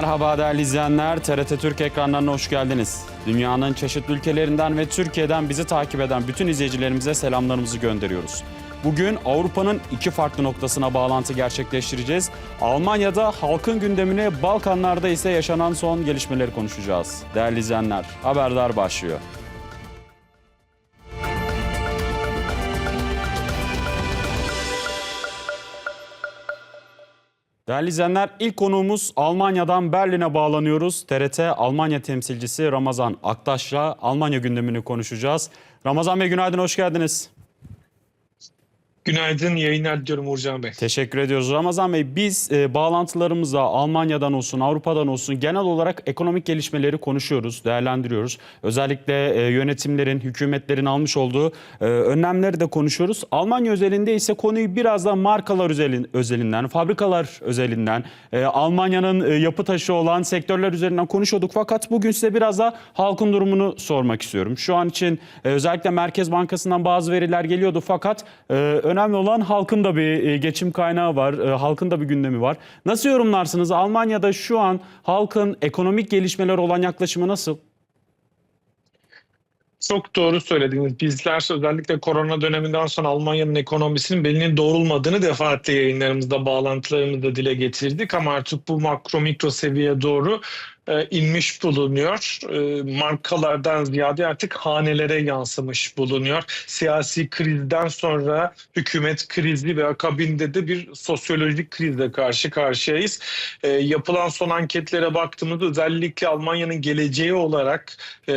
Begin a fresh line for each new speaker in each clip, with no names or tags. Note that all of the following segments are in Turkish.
Merhaba değerli izleyenler, TRT Türk ekranlarına hoş geldiniz. Dünyanın çeşitli ülkelerinden ve Türkiye'den bizi takip eden bütün izleyicilerimize selamlarımızı gönderiyoruz. Bugün Avrupa'nın iki farklı noktasına bağlantı gerçekleştireceğiz. Almanya'da halkın gündemini, Balkanlarda ise yaşanan son gelişmeleri konuşacağız. Değerli izleyenler, haberdar başlıyor. Değerli izleyenler ilk konuğumuz Almanya'dan Berlin'e bağlanıyoruz. TRT Almanya temsilcisi Ramazan Aktaş'la Almanya gündemini konuşacağız. Ramazan Bey günaydın, hoş geldiniz.
Günaydın, yayınlar diliyorum Uğurcan Bey.
Teşekkür ediyoruz. Ramazan Bey biz e, bağlantılarımızda Almanya'dan olsun, Avrupa'dan olsun genel olarak ekonomik gelişmeleri konuşuyoruz, değerlendiriyoruz. Özellikle e, yönetimlerin, hükümetlerin almış olduğu e, önlemleri de konuşuyoruz. Almanya özelinde ise konuyu biraz da markalar özelin, özelinden, fabrikalar özelinden, e, Almanya'nın e, yapı taşı olan sektörler üzerinden konuşuyorduk. Fakat bugün size biraz da halkın durumunu sormak istiyorum. Şu an için e, özellikle Merkez Bankası'ndan bazı veriler geliyordu fakat e, önemli olan halkın da bir e, geçim kaynağı var, e, halkın da bir gündemi var. Nasıl yorumlarsınız? Almanya'da şu an halkın ekonomik gelişmeler olan yaklaşımı nasıl?
Çok doğru söylediniz. Bizler özellikle korona döneminden sonra Almanya'nın ekonomisinin belinin doğrulmadığını defaatle yayınlarımızda, bağlantılarımızda dile getirdik. Ama artık bu makro mikro seviyeye doğru inmiş bulunuyor. E, markalardan ziyade artık hanelere yansımış bulunuyor. Siyasi krizden sonra hükümet krizi ve akabinde de bir sosyolojik krizle karşı karşıyayız. E, yapılan son anketlere baktığımızda özellikle Almanya'nın geleceği olarak e,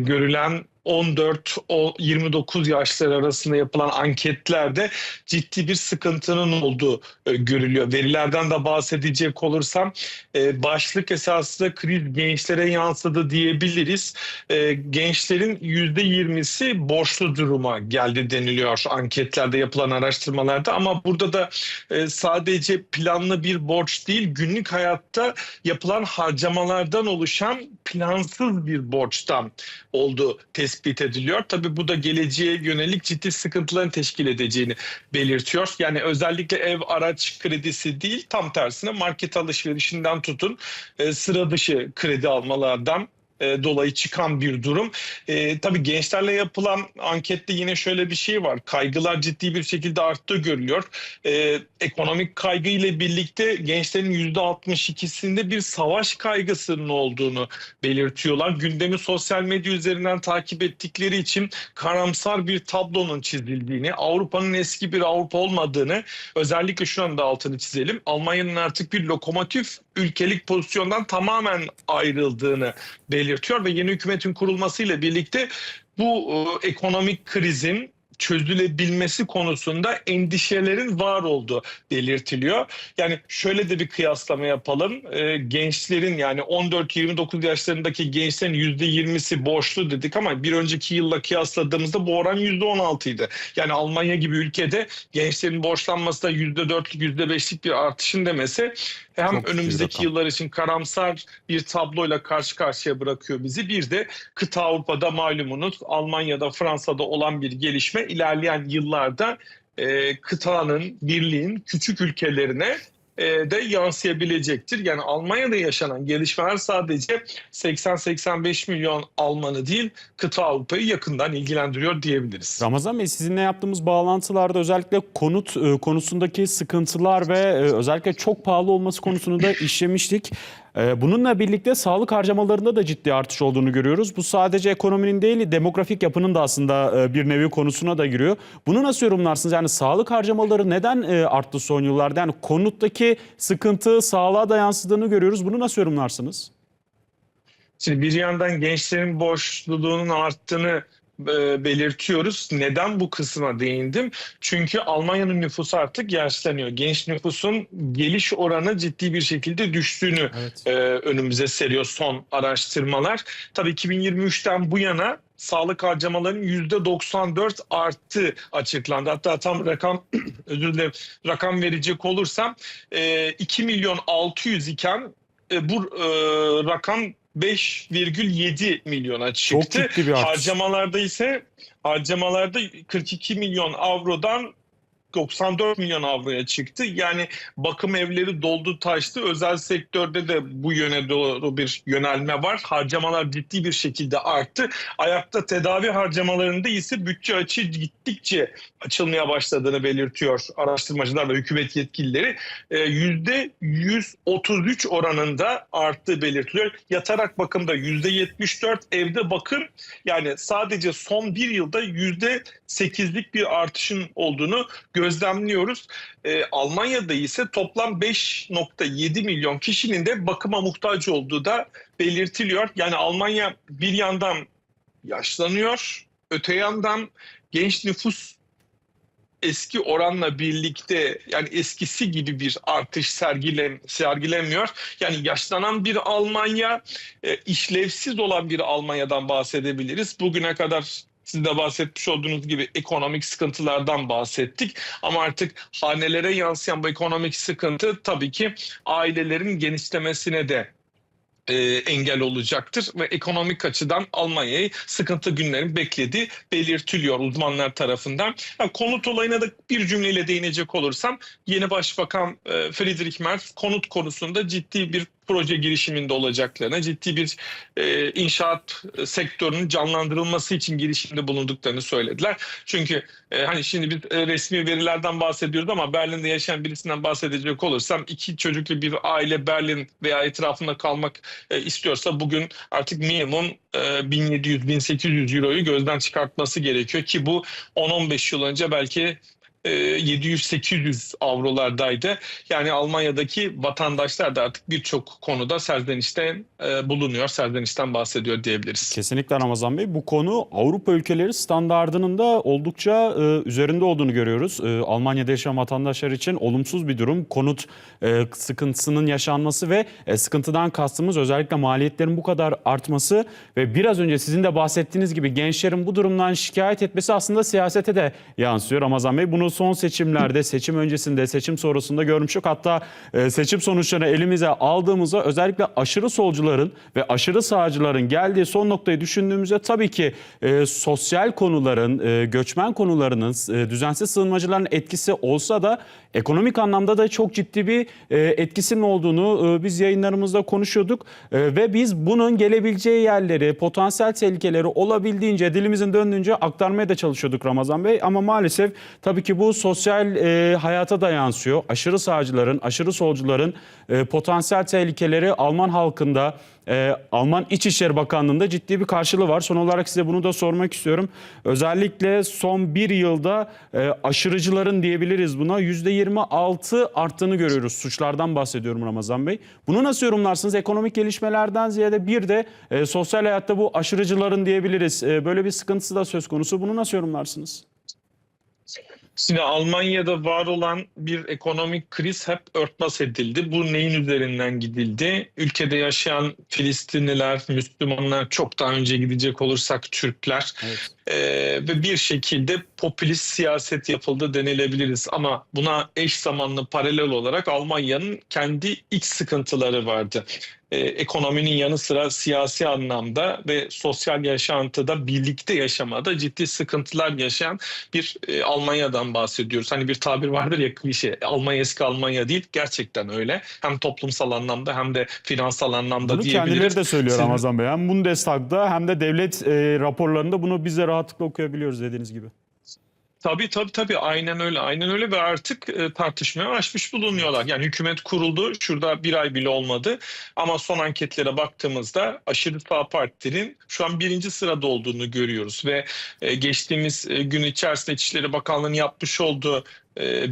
görülen 14-29 yaşları arasında yapılan anketlerde ciddi bir sıkıntının olduğu e, görülüyor. Verilerden de bahsedecek olursam e, başlık esasında kriz gençlere yansıdı diyebiliriz. E, gençlerin %20'si borçlu duruma geldi deniliyor anketlerde yapılan araştırmalarda ama burada da e, sadece planlı bir borç değil günlük hayatta yapılan harcamalardan oluşan plansız bir borçtan olduğu tespit ediliyor. Tabii bu da geleceğe yönelik ciddi sıkıntıların teşkil edeceğini belirtiyor. Yani özellikle ev araç kredisi değil tam tersine market alışverişinden tutun e, sıra dışı kredi almalardan e, dolayı çıkan bir durum. E, tabii gençlerle yapılan ankette yine şöyle bir şey var. Kaygılar ciddi bir şekilde arttığı görülüyor. E, ekonomik kaygı ile birlikte gençlerin %62'sinde bir savaş kaygısının olduğunu belirtiyorlar. Gündemi sosyal medya üzerinden takip ettikleri için karamsar bir tablonun çizildiğini, Avrupa'nın eski bir Avrupa olmadığını, özellikle şu anda altını çizelim. Almanya'nın artık bir lokomotif ülkelik pozisyondan tamamen ayrıldığını belirtiyor ve yeni hükümetin kurulmasıyla birlikte bu e, ekonomik krizin çözülebilmesi konusunda endişelerin var olduğu belirtiliyor. Yani şöyle de bir kıyaslama yapalım. Ee, gençlerin yani 14-29 yaşlarındaki gençlerin %20'si borçlu dedik ama bir önceki yılla kıyasladığımızda bu oran %16 idi. Yani Almanya gibi ülkede gençlerin borçlanması da %4'lük %5'lik bir artışın demesi hem
Çok
önümüzdeki yıllar için karamsar bir tabloyla karşı karşıya bırakıyor bizi. Bir de kıta Avrupa'da malumunuz Almanya'da Fransa'da olan bir gelişme ilerleyen yıllarda e, kıtanın, birliğin küçük ülkelerine e, de yansıyabilecektir. Yani Almanya'da yaşanan gelişmeler sadece 80-85 milyon Almanı değil kıta Avrupa'yı yakından ilgilendiriyor diyebiliriz.
Ramazan Bey sizinle yaptığımız bağlantılarda özellikle konut e, konusundaki sıkıntılar ve e, özellikle çok pahalı olması konusunu da işlemiştik. E, Bununla birlikte sağlık harcamalarında da ciddi artış olduğunu görüyoruz. Bu sadece ekonominin değil demografik yapının da aslında e, bir nevi konusuna da giriyor. Bunu nasıl yorumlarsınız? Yani sağlık harcamaları neden e, arttı son yıllarda? Yani konuttaki sıkıntı sağlığa da yansıdığını görüyoruz. Bunu nasıl yorumlarsınız?
Şimdi bir yandan gençlerin borçluluğunun arttığını e, belirtiyoruz. Neden bu kısma değindim? Çünkü Almanya'nın nüfusu artık yaşlanıyor. Genç nüfusun geliş oranı ciddi bir şekilde düştüğünü
Evet.
e, önümüze seriyor son araştırmalar. Tabii 2023'ten bu yana sağlık harcamalarının %94 arttı açıklandı. Hatta tam rakam özür dilerim rakam verecek olursam e, 2 milyon 600 iken e, bu e, rakam 5,7 milyona
Çok
çıktı.
ciddi bir artış.
Harcamalarda ise harcamalarda 42 milyon avrodan 94 milyon avroya çıktı. Yani bakım evleri doldu taştı. Özel sektörde de bu yöne doğru bir yönelme var. Harcamalar ciddi bir şekilde arttı. Ayakta tedavi harcamalarında ise bütçe açığı gittikçe açılmaya başladığını belirtiyor araştırmacılar ve hükümet yetkilileri. Ee, %133 oranında arttığı belirtiliyor. Yatarak bakımda %74, evde bakım yani sadece son bir yılda %8'lik bir artışın olduğunu gözlemliyoruz. Ee, Almanya'da ise toplam 5.7 milyon kişinin de bakıma muhtaç olduğu da belirtiliyor. Yani Almanya bir yandan yaşlanıyor, öte yandan genç nüfus eski oranla birlikte yani eskisi gibi bir artış sergile, sergilemiyor. Yani yaşlanan bir Almanya, e, işlevsiz olan bir Almanya'dan bahsedebiliriz. Bugüne kadar siz de bahsetmiş olduğunuz gibi ekonomik sıkıntılardan bahsettik. Ama artık hanelere yansıyan bu ekonomik sıkıntı tabii ki ailelerin genişlemesine de e, engel olacaktır ve ekonomik açıdan Almanya'yı sıkıntı günlerin beklediği belirtiliyor uzmanlar tarafından. Ha, konut olayına da bir cümleyle değinecek olursam yeni başbakan e, Friedrich Merz konut konusunda ciddi bir proje girişiminde olacaklarına, ciddi bir e, inşaat sektörünün canlandırılması için girişimde bulunduklarını söylediler. Çünkü e, hani şimdi biz e, resmi verilerden bahsediyoruz ama Berlin'de yaşayan birisinden bahsedecek olursam iki çocuklu bir aile Berlin veya etrafında kalmak e, istiyorsa bugün artık minimum e, 1700-1800 euroyu gözden çıkartması gerekiyor ki bu 10-15 yıl önce belki 700-800 avrolardaydı. Yani Almanya'daki vatandaşlar da artık birçok konuda serzenişten e, bulunuyor, serzenişten bahsediyor diyebiliriz.
Kesinlikle Ramazan Bey. Bu konu Avrupa ülkeleri standardının da oldukça e, üzerinde olduğunu görüyoruz. E, Almanya'da yaşayan vatandaşlar için olumsuz bir durum. Konut e, sıkıntısının yaşanması ve e, sıkıntıdan kastımız özellikle maliyetlerin bu kadar artması ve biraz önce sizin de bahsettiğiniz gibi gençlerin bu durumdan şikayet etmesi aslında siyasete de yansıyor Ramazan Bey. Bunu son seçimlerde, seçim öncesinde, seçim sonrasında görmüştük. Hatta e, seçim sonuçlarını elimize aldığımızda özellikle aşırı solcuların ve aşırı sağcıların geldiği son noktayı düşündüğümüzde tabii ki e, sosyal konuların, e, göçmen konularının, e, düzensiz sığınmacıların etkisi olsa da ekonomik anlamda da çok ciddi bir e, etkisinin olduğunu biz yayınlarımızda konuşuyorduk. Ve biz bunun gelebileceği yerleri, potansiyel tehlikeleri olabildiğince dilimizin döndüğünce aktarmaya da çalışıyorduk Ramazan Bey. Ama maalesef tabii ki bu sosyal e, hayata da yansıyor. Aşırı sağcıların, aşırı solcuların e, potansiyel tehlikeleri Alman halkında, e, Alman İçişleri Bakanlığı'nda ciddi bir karşılığı var. Son olarak size bunu da sormak istiyorum. Özellikle son bir yılda e, aşırıcıların diyebiliriz buna %26 arttığını görüyoruz. Suçlardan bahsediyorum Ramazan Bey. Bunu nasıl yorumlarsınız? Ekonomik gelişmelerden ziyade bir de e, sosyal hayatta bu aşırıcıların diyebiliriz. E, böyle bir sıkıntısı da söz konusu. Bunu nasıl yorumlarsınız?
Şimdi Almanya'da var olan bir ekonomik kriz hep örtbas edildi. Bu neyin üzerinden gidildi? Ülkede yaşayan Filistinliler, Müslümanlar, çok daha önce gidecek olursak Türkler
Evet.
ee, ve bir şekilde popülist siyaset yapıldı denilebiliriz. Ama buna eş zamanlı paralel olarak Almanya'nın kendi iç sıkıntıları vardı. Ee, ekonominin yanı sıra siyasi anlamda ve sosyal yaşantıda birlikte yaşamada ciddi sıkıntılar yaşayan bir e, Almanya'dan bahsediyoruz. Hani bir tabir vardır ya klişe Almanya eski Almanya değil gerçekten öyle. Hem toplumsal anlamda hem de finansal anlamda
Bunu
diyebiliriz.
kendileri de söylüyor
Sizin-
Ramazan Bey. Hem Bundestag'da hem de devlet e, raporlarında bunu biz de rahatlıkla okuyabiliyoruz dediğiniz gibi.
Tabii tabii tabii. Aynen öyle. Aynen öyle ve artık e, tartışmaya açmış bulunuyorlar. Yani hükümet kuruldu. Şurada bir ay bile olmadı. Ama son anketlere baktığımızda aşırı sağ partinin şu an birinci sırada olduğunu görüyoruz ve e, geçtiğimiz e, gün içerisinde İçişleri Bakanlığı'nın yapmış olduğu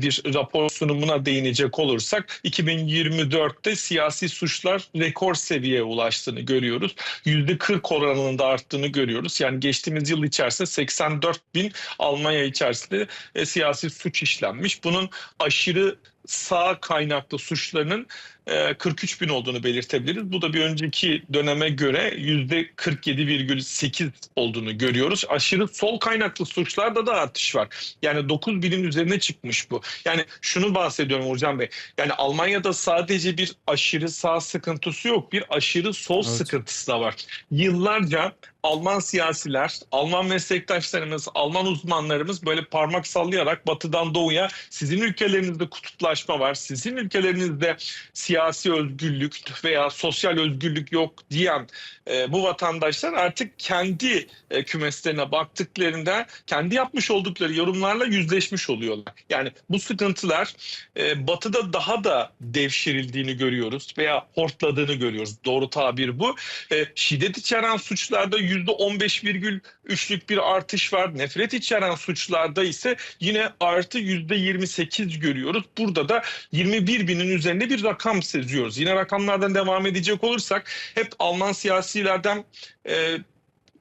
bir rapor sunumuna değinecek olursak 2024'te siyasi suçlar rekor seviyeye ulaştığını görüyoruz. %40 oranında arttığını görüyoruz. Yani geçtiğimiz yıl içerisinde 84 bin Almanya içerisinde e, siyasi suç işlenmiş. Bunun aşırı sağ kaynaklı suçlarının e, 43 bin olduğunu belirtebiliriz. Bu da bir önceki döneme göre %47,8 olduğunu görüyoruz. Aşırı sol kaynaklı suçlarda da artış var. Yani 9 binin üzerine çıkmış bu. Yani şunu bahsediyorum Urcan Bey. Yani Almanya'da sadece bir aşırı sağ sıkıntısı yok. Bir aşırı sol
Evet.
sıkıntısı da var. Yıllarca Alman siyasiler, Alman meslektaşlarımız, Alman uzmanlarımız böyle parmak sallayarak batıdan doğuya sizin ülkelerinizde kutuplaşma var, sizin ülkelerinizde siyasi özgürlük veya sosyal özgürlük yok diyen e, bu vatandaşlar artık kendi e, kümeslerine baktıklarında kendi yapmış oldukları yorumlarla yüzleşmiş oluyorlar. Yani bu sıkıntılar e, batıda daha da devşirildiğini görüyoruz veya hortladığını görüyoruz. Doğru tabir bu. E, şiddet içeren suçlarda %15,3'lük bir artış var. Nefret içeren suçlarda ise yine artı %28 görüyoruz. Burada da 21 binin üzerinde bir rakam seziyoruz. Yine rakamlardan devam edecek olursak hep Alman siyasilerden e,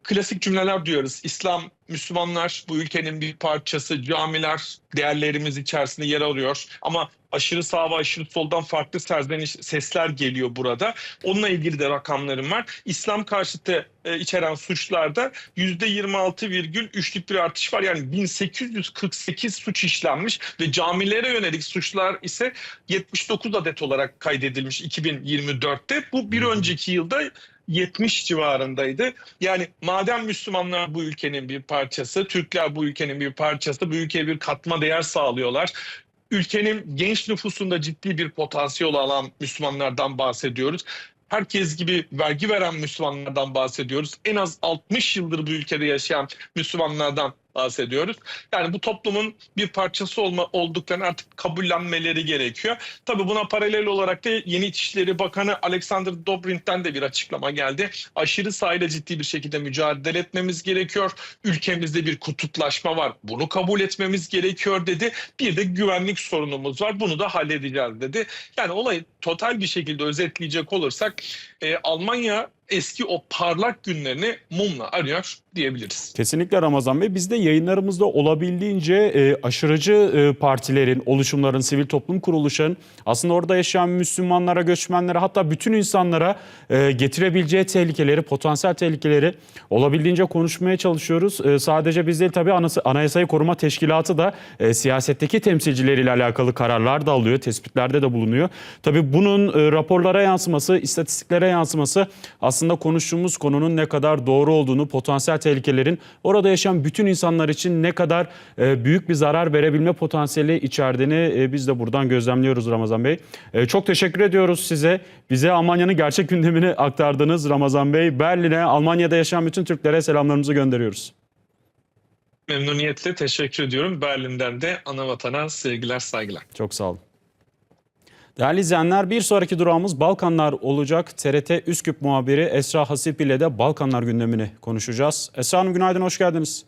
klasik cümleler duyuyoruz. İslam, Müslümanlar bu ülkenin bir parçası, camiler değerlerimiz içerisinde yer alıyor. Ama aşırı sağ ve aşırı soldan farklı serzeniş sesler geliyor burada. Onunla ilgili de rakamlarım var. İslam karşıtı e, içeren suçlarda %26,3'lük bir artış var. Yani 1848 suç işlenmiş ve camilere yönelik suçlar ise 79 adet olarak kaydedilmiş 2024'te. Bu bir önceki yılda 70 civarındaydı. Yani madem Müslümanlar bu ülkenin bir parçası, Türkler bu ülkenin bir parçası, bu ülkeye bir katma değer sağlıyorlar. Ülkenin genç nüfusunda ciddi bir potansiyel alan Müslümanlardan bahsediyoruz. Herkes gibi vergi veren Müslümanlardan bahsediyoruz. En az 60 yıldır bu ülkede yaşayan Müslümanlardan bahsediyoruz. Yani bu toplumun bir parçası olma, olduklarını artık kabullenmeleri gerekiyor. Tabii buna paralel olarak da yeni İçişleri Bakanı Alexander Dobrinth'ten de bir açıklama geldi. Aşırı sahile ciddi bir şekilde mücadele etmemiz gerekiyor. Ülkemizde bir kutuplaşma var. Bunu kabul etmemiz gerekiyor dedi. Bir de güvenlik sorunumuz var. Bunu da halledeceğiz dedi. Yani olayı total bir şekilde özetleyecek olursak e, Almanya eski o parlak günlerini mumla arıyor diyebiliriz.
Kesinlikle Ramazan Bey. Biz de yayınlarımızda olabildiğince e, aşırıcı e, partilerin, oluşumların, sivil toplum kuruluşların aslında orada yaşayan Müslümanlara, göçmenlere hatta bütün insanlara e, getirebileceği tehlikeleri, potansiyel tehlikeleri olabildiğince konuşmaya çalışıyoruz. E, sadece biz değil tabii Anası- Anayasayı Koruma Teşkilatı da e, siyasetteki temsilcileriyle alakalı kararlar da alıyor, tespitlerde de bulunuyor. Tabii bunun e, raporlara yansıması, istatistiklere yansıması aslında konuştuğumuz konunun ne kadar doğru olduğunu, potansiyel tehlikelerin orada yaşayan bütün insanlar için ne kadar e, büyük bir zarar verebilme potansiyeli içerdiğini e, biz de buradan gözlemliyoruz Ramazan Bey. E, çok teşekkür ediyoruz size. Bize Almanya'nın gerçek gündemini aktardınız Ramazan Bey. Berlin'e, Almanya'da yaşayan bütün Türklere selamlarımızı gönderiyoruz.
Memnuniyetle teşekkür ediyorum. Berlin'den de ana vatana sevgiler, saygılar.
Çok sağ olun. Değerli izleyenler bir sonraki durağımız Balkanlar olacak. TRT Üsküp muhabiri Esra Hasip ile de Balkanlar gündemini konuşacağız. Esra Hanım günaydın, hoş geldiniz.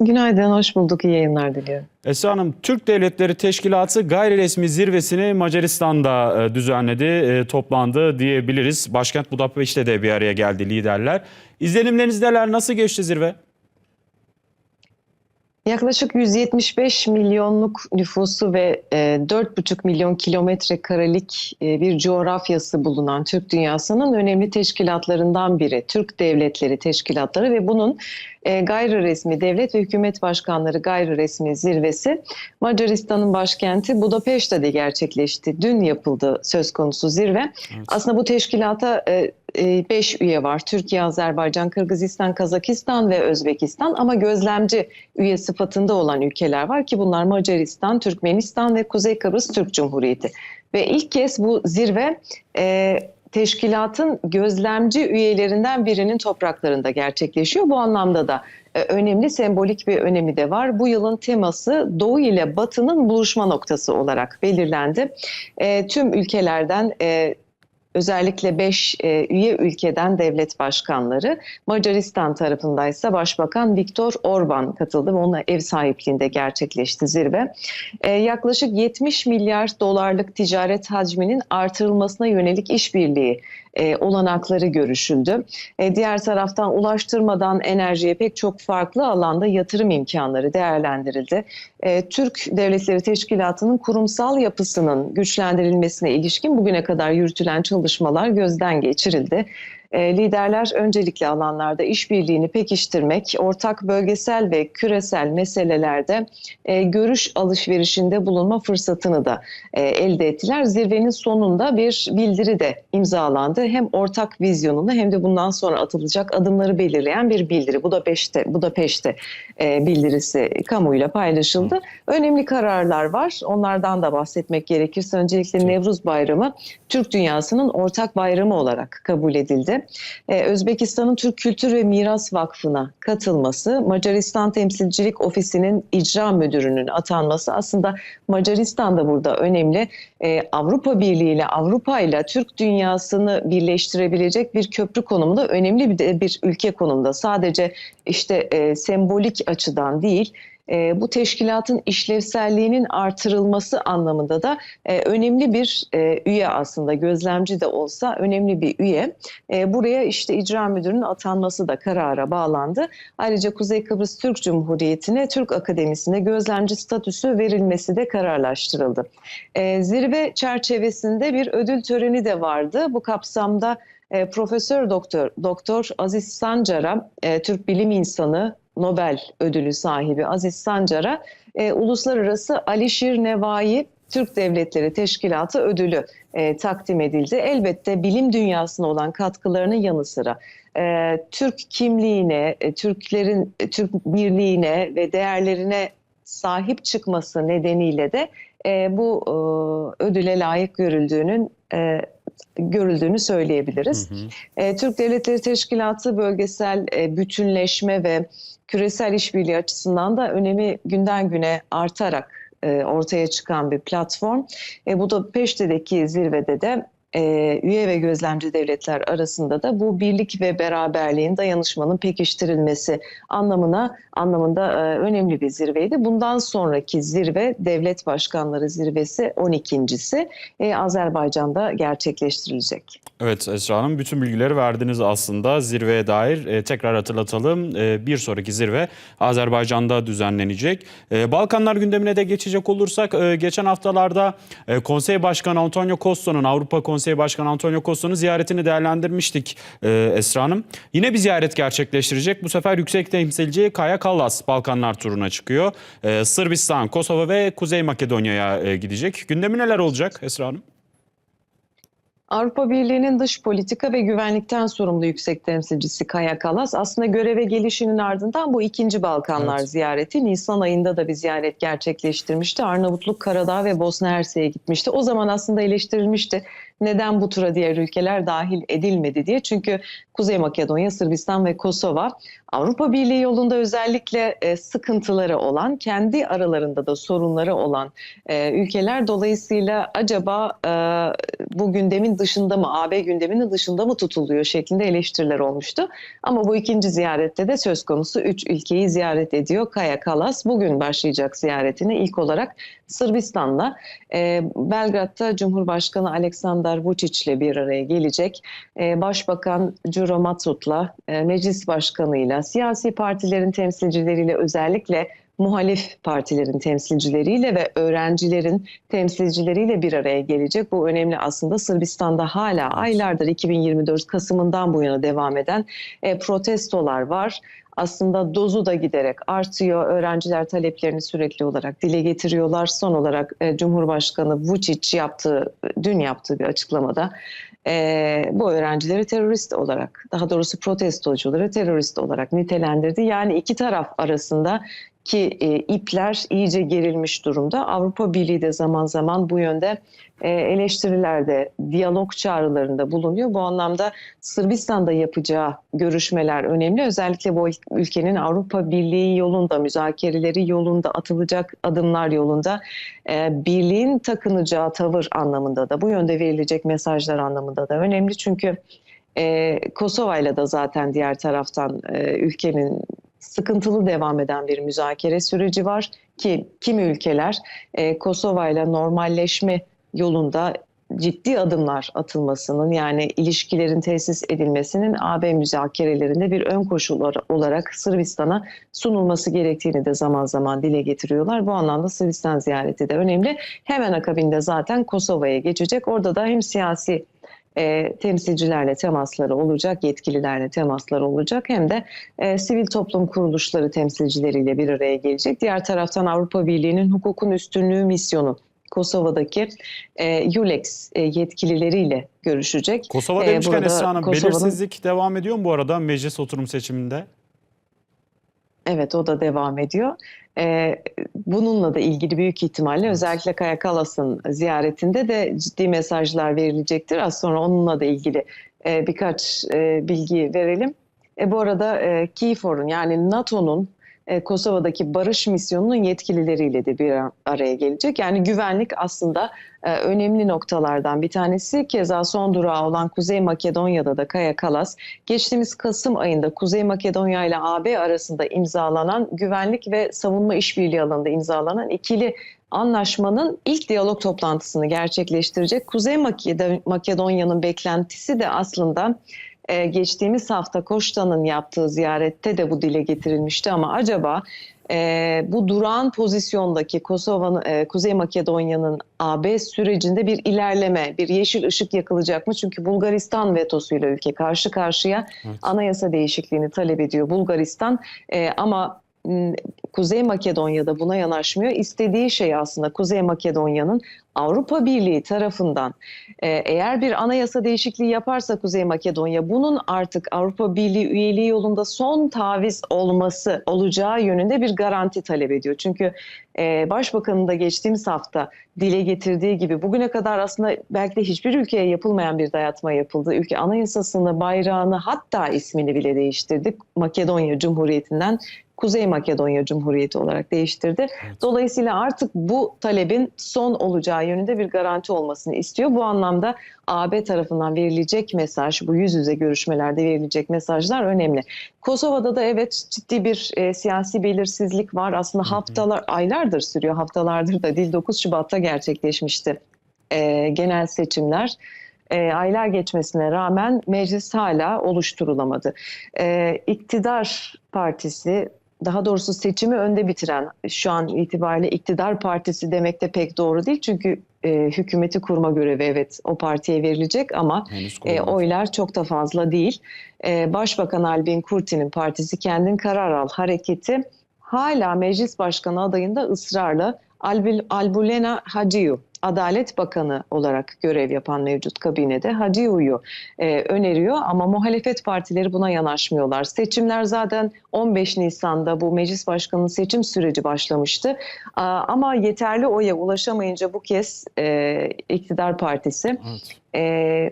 Günaydın, hoş bulduk. İyi yayınlar diliyorum.
Esra Hanım, Türk Devletleri Teşkilatı gayri resmi zirvesini Macaristan'da e, düzenledi, e, toplandı diyebiliriz. Başkent Budapeşte de bir araya geldi liderler. İzlenimleriniz neler, nasıl geçti zirve?
Yaklaşık 175 milyonluk nüfusu ve e, 4,5 milyon kilometre karelik e, bir coğrafyası bulunan Türk dünyasının önemli teşkilatlarından biri. Türk Devletleri Teşkilatları ve bunun e, gayri resmi devlet ve hükümet başkanları gayri resmi zirvesi Macaristan'ın başkenti Budapeşte'de gerçekleşti. Dün yapıldı söz konusu zirve.
Evet.
Aslında bu teşkilata 5 üye var. Türkiye, Azerbaycan, Kırgızistan, Kazakistan ve Özbekistan ama gözlemci üye sıfatında olan ülkeler var ki bunlar Macaristan, Türkmenistan ve Kuzey Kıbrıs Türk Cumhuriyeti. Ve ilk kez bu zirve e, teşkilatın gözlemci üyelerinden birinin topraklarında gerçekleşiyor. Bu anlamda da e, önemli sembolik bir önemi de var. Bu yılın teması Doğu ile Batı'nın buluşma noktası olarak belirlendi. E, tüm ülkelerden e, özellikle 5 üye ülkeden devlet başkanları Macaristan tarafındaysa Başbakan Viktor Orban katıldı ve ona ev sahipliğinde gerçekleşti zirve. E, yaklaşık 70 milyar dolarlık ticaret hacminin artırılmasına yönelik işbirliği e, olanakları görüşüldü. E, diğer taraftan ulaştırmadan enerjiye pek çok farklı alanda yatırım imkanları değerlendirildi. E, Türk Devletleri Teşkilatı'nın kurumsal yapısının güçlendirilmesine ilişkin bugüne kadar yürütülen çalışmalar gözden geçirildi. E, liderler öncelikli alanlarda işbirliğini pekiştirmek, ortak bölgesel ve küresel meselelerde e, görüş alışverişinde bulunma fırsatını da e, elde ettiler. Zirvenin sonunda bir bildiri de imzalandı. Hem ortak vizyonunu hem de bundan sonra atılacak adımları belirleyen bir bildiri. Bu da peşte, bu da peşte e, bildirisi kamuyla paylaşıldı. Önemli kararlar var. Onlardan da bahsetmek gerekirse öncelikle Nevruz Bayramı Türk dünyasının ortak bayramı olarak kabul edildi. Ee, Özbekistan'ın Türk Kültür ve Miras Vakfı'na katılması, Macaristan Temsilcilik Ofisi'nin icra müdürünün atanması aslında Macaristan da burada önemli. Ee, Avrupa Birliği ile Avrupa ile Türk dünyasını birleştirebilecek bir köprü konumunda önemli bir, bir ülke konumunda. Sadece işte e, sembolik açıdan değil, e, bu teşkilatın işlevselliğinin artırılması anlamında da e, önemli bir e, üye aslında gözlemci de olsa önemli bir üye. E, buraya işte icra müdürünün atanması da karara bağlandı. Ayrıca Kuzey Kıbrıs Türk Cumhuriyeti'ne Türk Akademisi'ne gözlemci statüsü verilmesi de kararlaştırıldı. E, zirve çerçevesinde bir ödül töreni de vardı. Bu kapsamda e, Profesör Doktor Doktor Aziz Sancar'a e, Türk bilim insanı Nobel ödülü sahibi Aziz Sancar'a e, Uluslararası Alişir Nevai Türk Devletleri Teşkilatı ödülü e, takdim edildi. Elbette bilim dünyasına olan katkılarının yanı sıra e, Türk kimliğine, e, Türklerin e, Türk birliğine ve değerlerine sahip çıkması nedeniyle de e, bu e, ödüle layık görüldüğünün e, görüldüğünü söyleyebiliriz.
Hı hı.
E, Türk Devletleri Teşkilatı bölgesel e, bütünleşme ve küresel işbirliği açısından da önemi günden güne artarak e, ortaya çıkan bir platform. E, bu da Peşte'deki zirvede de e, üye ve gözlemci devletler arasında da bu birlik ve beraberliğin, dayanışmanın pekiştirilmesi anlamına anlamında e, önemli bir zirveydi. Bundan sonraki zirve devlet başkanları zirvesi 12.si e, Azerbaycan'da gerçekleştirilecek.
Evet Esra Hanım bütün bilgileri verdiniz aslında zirveye dair. E, tekrar hatırlatalım E, bir sonraki zirve Azerbaycan'da düzenlenecek. E, Balkanlar gündemine de geçecek olursak e, geçen haftalarda e, Konsey Başkanı Antonio Costa'nın Avrupa Konseyi Başkanı Antonio Costa'nın ziyaretini değerlendirmiştik e, Esra Hanım. Yine bir ziyaret gerçekleştirecek. Bu sefer yüksek temsilci Kaya Kallas Balkanlar turuna çıkıyor. E, Sırbistan, Kosova ve Kuzey Makedonya'ya e, gidecek. Gündemi neler olacak Esra Hanım?
Avrupa Birliği'nin dış politika ve güvenlikten sorumlu yüksek temsilcisi Kaya Kalas aslında göreve gelişinin ardından bu ikinci Balkanlar
Evet.
ziyareti Nisan ayında da bir ziyaret gerçekleştirmişti. Arnavutluk, Karadağ ve Bosna Hersek'e gitmişti. O zaman aslında eleştirilmişti neden bu tura diğer ülkeler dahil edilmedi diye. Çünkü Kuzey Makedonya, Sırbistan ve Kosova Avrupa Birliği yolunda özellikle e, sıkıntıları olan, kendi aralarında da sorunları olan e, ülkeler. Dolayısıyla acaba e, bu gündemin dışında mı, AB gündeminin dışında mı tutuluyor şeklinde eleştiriler olmuştu. Ama bu ikinci ziyarette de söz konusu 3 ülkeyi ziyaret ediyor. Kaya Kalas bugün başlayacak ziyaretini ilk olarak Sırbistan'la e, Belgrad'da Cumhurbaşkanı Aleksandar Vučić ile bir araya gelecek. E, Başbakan Đuro Macut'la, e, meclis başkanıyla, siyasi partilerin temsilcileriyle özellikle muhalif partilerin temsilcileriyle ve öğrencilerin temsilcileriyle bir araya gelecek. Bu önemli aslında Sırbistan'da hala aylardır 2024 Kasım'ından bu yana devam eden e, protestolar var. Aslında dozu da giderek artıyor. Öğrenciler taleplerini sürekli olarak dile getiriyorlar. Son olarak e, Cumhurbaşkanı Vučić yaptığı, dün yaptığı bir açıklamada e, bu öğrencileri terörist olarak, daha doğrusu protestocuları terörist olarak nitelendirdi. Yani iki taraf arasında ki e, ipler iyice gerilmiş durumda. Avrupa Birliği de zaman zaman bu yönde e, eleştirilerde, diyalog çağrılarında bulunuyor. Bu anlamda Sırbistan'da yapacağı görüşmeler önemli. Özellikle bu ülkenin Avrupa Birliği yolunda, müzakereleri yolunda, atılacak adımlar yolunda e, birliğin takınacağı tavır anlamında da, bu yönde verilecek mesajlar anlamında da önemli. Çünkü e, Kosova'yla da zaten diğer taraftan e, ülkenin sıkıntılı devam eden bir müzakere süreci var ki kimi ülkeler e, Kosova ile normalleşme yolunda ciddi adımlar atılmasının yani ilişkilerin tesis edilmesinin AB müzakerelerinde bir ön koşul olarak Sırbistan'a sunulması gerektiğini de zaman zaman dile getiriyorlar. Bu anlamda Sırbistan ziyareti de önemli. Hemen akabinde zaten Kosova'ya geçecek. Orada da hem siyasi e, temsilcilerle temasları olacak, yetkililerle temasları olacak hem de e, sivil toplum kuruluşları temsilcileriyle bir araya gelecek. Diğer taraftan Avrupa Birliği'nin hukukun üstünlüğü misyonu Kosova'daki e, EULEX e, yetkilileriyle görüşecek.
Kosova
Ee,
demişken
burada
Esra Hanım
Kosova'nın-
belirsizlik devam ediyor mu bu arada meclis oturum seçiminde?
Evet o da devam ediyor. Ee, bununla da ilgili büyük ihtimalle özellikle Kaya Kalas'ın ziyaretinde de ciddi mesajlar verilecektir. Az sonra onunla da ilgili e, birkaç e, bilgi verelim. E, bu arada e, KFOR'un yani NATO'nun Kosova'daki barış misyonunun yetkilileriyle de bir araya gelecek. Yani güvenlik aslında e, önemli noktalardan bir tanesi. Keza son durağı olan Kuzey Makedonya'da da Kaya Kalas geçtiğimiz Kasım ayında Kuzey Makedonya ile AB arasında imzalanan güvenlik ve savunma işbirliği alanında imzalanan ikili anlaşmanın ilk diyalog toplantısını gerçekleştirecek. Kuzey Maked- Makedonya'nın beklentisi de aslında e, geçtiğimiz hafta Koştan'ın yaptığı ziyarette de bu dile getirilmişti ama acaba e, bu durağan pozisyondaki Kosova'nın, e, Kuzey Makedonya'nın AB sürecinde bir ilerleme, bir yeşil ışık yakılacak mı? Çünkü Bulgaristan vetosuyla ülke karşı karşıya
Evet.
anayasa değişikliğini talep ediyor Bulgaristan E, ama Kuzey Makedonya'da buna yanaşmıyor. İstediği şey aslında Kuzey Makedonya'nın Avrupa Birliği tarafından e, eğer bir anayasa değişikliği yaparsa Kuzey Makedonya bunun artık Avrupa Birliği üyeliği yolunda son taviz olması olacağı yönünde bir garanti talep ediyor. Çünkü e, Başbakanın da geçtiğimiz hafta dile getirdiği gibi bugüne kadar aslında belki de hiçbir ülkeye yapılmayan bir dayatma yapıldı. Ülke anayasasını, bayrağını hatta ismini bile değiştirdi. Makedonya Cumhuriyeti'nden Kuzey Makedonya Cumhuriyeti olarak değiştirdi. Dolayısıyla artık bu talebin son olacağı yönünde bir garanti olmasını istiyor. Bu anlamda AB tarafından verilecek mesaj, bu yüz yüze görüşmelerde verilecek mesajlar önemli. Kosova'da da evet ciddi bir e, siyasi belirsizlik var. Aslında haftalar, aylardır sürüyor. Haftalardır da değil 9 Şubat'ta gerçekleşmişti e, genel seçimler. E, aylar geçmesine rağmen meclis hala oluşturulamadı. E, iktidar partisi daha doğrusu seçimi önde bitiren şu an itibariyle iktidar partisi demek de pek doğru değil. Çünkü e, hükümeti kurma görevi evet o partiye verilecek ama e, oylar çok da fazla değil. E, Başbakan Albin Kurti'nin partisi Kendin Karar Al hareketi hala meclis başkanı adayında ısrarla Albil, Albulena Hacıyu Adalet Bakanı olarak görev yapan mevcut kabinede Hacıyu'yu e, öneriyor ama muhalefet partileri buna yanaşmıyorlar. Seçimler zaten 15 Nisan'da bu meclis başkanının seçim süreci başlamıştı. Aa, ama yeterli oya ulaşamayınca bu kez e, iktidar partisi
Evet.
e,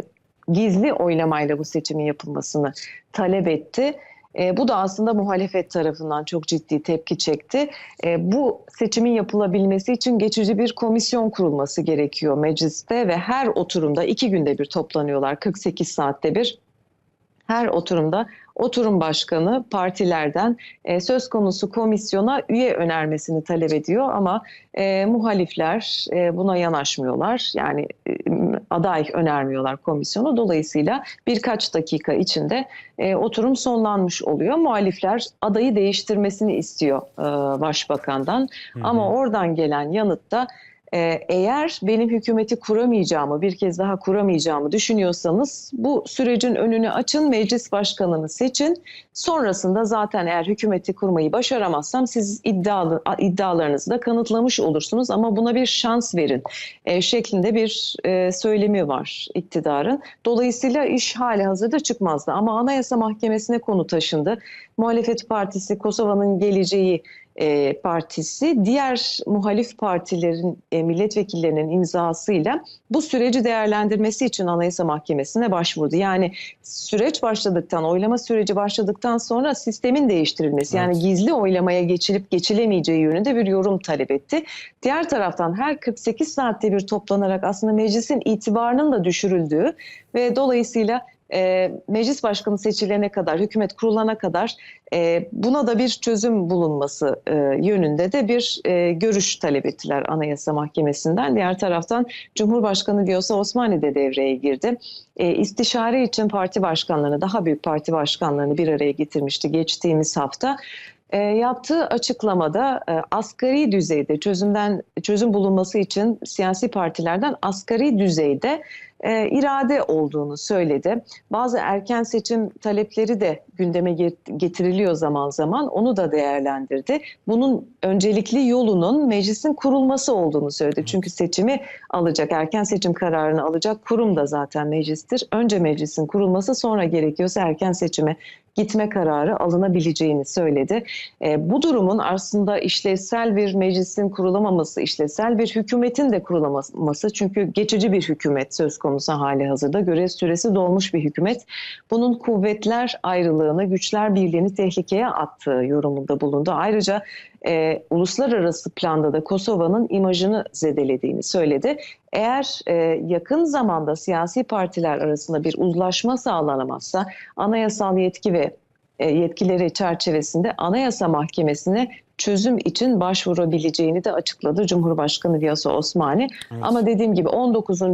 gizli oylamayla bu seçimin yapılmasını talep etti. E, bu da aslında muhalefet tarafından çok ciddi tepki çekti. E, bu seçimin yapılabilmesi için geçici bir komisyon kurulması gerekiyor mecliste ve her oturumda iki günde bir toplanıyorlar 48 saatte bir. Her oturumda oturum başkanı partilerden e, söz konusu komisyona üye önermesini talep ediyor ama e, muhalifler e, buna yanaşmıyorlar. Yani e, aday önermiyorlar komisyonu. Dolayısıyla birkaç dakika içinde e, oturum sonlanmış oluyor. Muhalifler adayı değiştirmesini istiyor e, başbakandan. Ama oradan gelen yanıt da e, eğer benim hükümeti kuramayacağımı, bir kez daha kuramayacağımı düşünüyorsanız bu sürecin önünü açın, meclis başkanını seçin. Sonrasında zaten eğer hükümeti kurmayı başaramazsam siz iddialı, iddialarınızı da kanıtlamış olursunuz ama buna bir şans verin e, şeklinde bir e, söylemi var iktidarın. Dolayısıyla iş hali hazırda çıkmazdı ama Anayasa Mahkemesi'ne konu taşındı. Muhalefet Partisi Kosova'nın geleceği e, partisi diğer muhalif partilerin e, milletvekillerinin imzasıyla bu süreci değerlendirmesi için Anayasa Mahkemesi'ne başvurdu. Yani süreç başladıktan, oylama süreci başladıktan sonra sistemin değiştirilmesi yani
Evet.
gizli oylamaya geçilip geçilemeyeceği yönünde bir yorum talep etti. Diğer taraftan her 48 saatte bir toplanarak aslında meclisin itibarının da düşürüldüğü ve dolayısıyla e, meclis başkanı seçilene kadar, hükümet kurulana kadar e, buna da bir çözüm bulunması e, yönünde de bir e, görüş talep ettiler Anayasa Mahkemesi'nden. Diğer taraftan Cumhurbaşkanı Vyosa Osmani de devreye girdi. E, istişare için parti başkanlarını, daha büyük parti başkanlarını bir araya getirmişti geçtiğimiz hafta. E, yaptığı açıklamada e, asgari düzeyde çözümden çözüm bulunması için siyasi partilerden asgari düzeyde e, irade olduğunu söyledi. Bazı erken seçim talepleri de gündeme get- getiriliyor zaman zaman. Onu da değerlendirdi. Bunun öncelikli yolunun meclisin kurulması olduğunu söyledi. Çünkü seçimi alacak, erken seçim kararını alacak kurum da zaten meclistir. Önce meclisin kurulması sonra gerekiyorsa erken seçime gitme kararı alınabileceğini söyledi. E, bu durumun aslında işlevsel bir meclisin kurulamaması, işlevsel bir hükümetin de kurulamaması çünkü geçici bir hükümet söz konusu hali hazırda görev süresi dolmuş bir hükümet. Bunun kuvvetler ayrılığını, güçler birliğini tehlikeye attığı yorumunda bulundu. Ayrıca e, uluslararası planda da Kosova'nın imajını zedelediğini söyledi. Eğer e, yakın zamanda siyasi partiler arasında bir uzlaşma sağlanamazsa anayasal yetki ve e, yetkileri çerçevesinde Anayasa Mahkemesi'ne çözüm için başvurabileceğini de açıkladı Cumhurbaşkanı Viyasa Osmani.
Evet.
Ama dediğim gibi 19. e,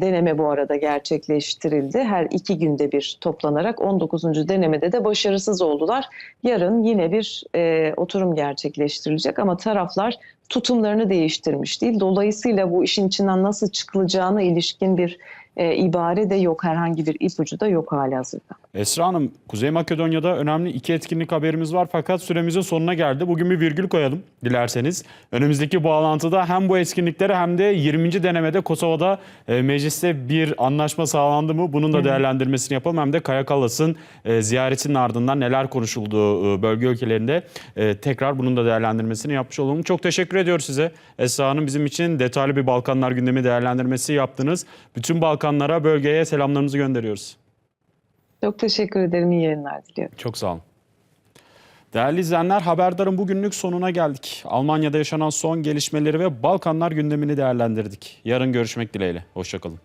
deneme bu arada gerçekleştirildi. Her iki günde bir toplanarak 19. denemede de başarısız oldular. Yarın yine bir e, oturum gerçekleştirilecek ama taraflar tutumlarını değiştirmiş değil. Dolayısıyla bu işin içinden nasıl çıkılacağına ilişkin bir e, ibare de yok. Herhangi bir ipucu da yok hali hazırda.
Esra Hanım, Kuzey Makedonya'da önemli iki etkinlik haberimiz var fakat süremizin sonuna geldi. Bugün bir virgül koyalım dilerseniz. Önümüzdeki bağlantıda hem bu etkinliklere hem de 20. denemede Kosova'da e, mecliste bir anlaşma sağlandı mı? Bunun da değerlendirmesini yapalım. Hem de Kaya Kallas'ın e, ziyaretinin ardından neler konuşulduğu e, bölge ülkelerinde e, tekrar bunun da değerlendirmesini yapmış olalım. Çok teşekkür ediyoruz size. Esra Hanım bizim için detaylı bir Balkanlar gündemi değerlendirmesi yaptınız. Bütün Balkanlara, bölgeye selamlarımızı gönderiyoruz.
Çok teşekkür ederim. İyi yayınlar diliyorum.
Çok sağ olun. Değerli izleyenler Haberdar'ın bugünlük sonuna geldik. Almanya'da yaşanan son gelişmeleri ve Balkanlar gündemini değerlendirdik. Yarın görüşmek dileğiyle. Hoşçakalın.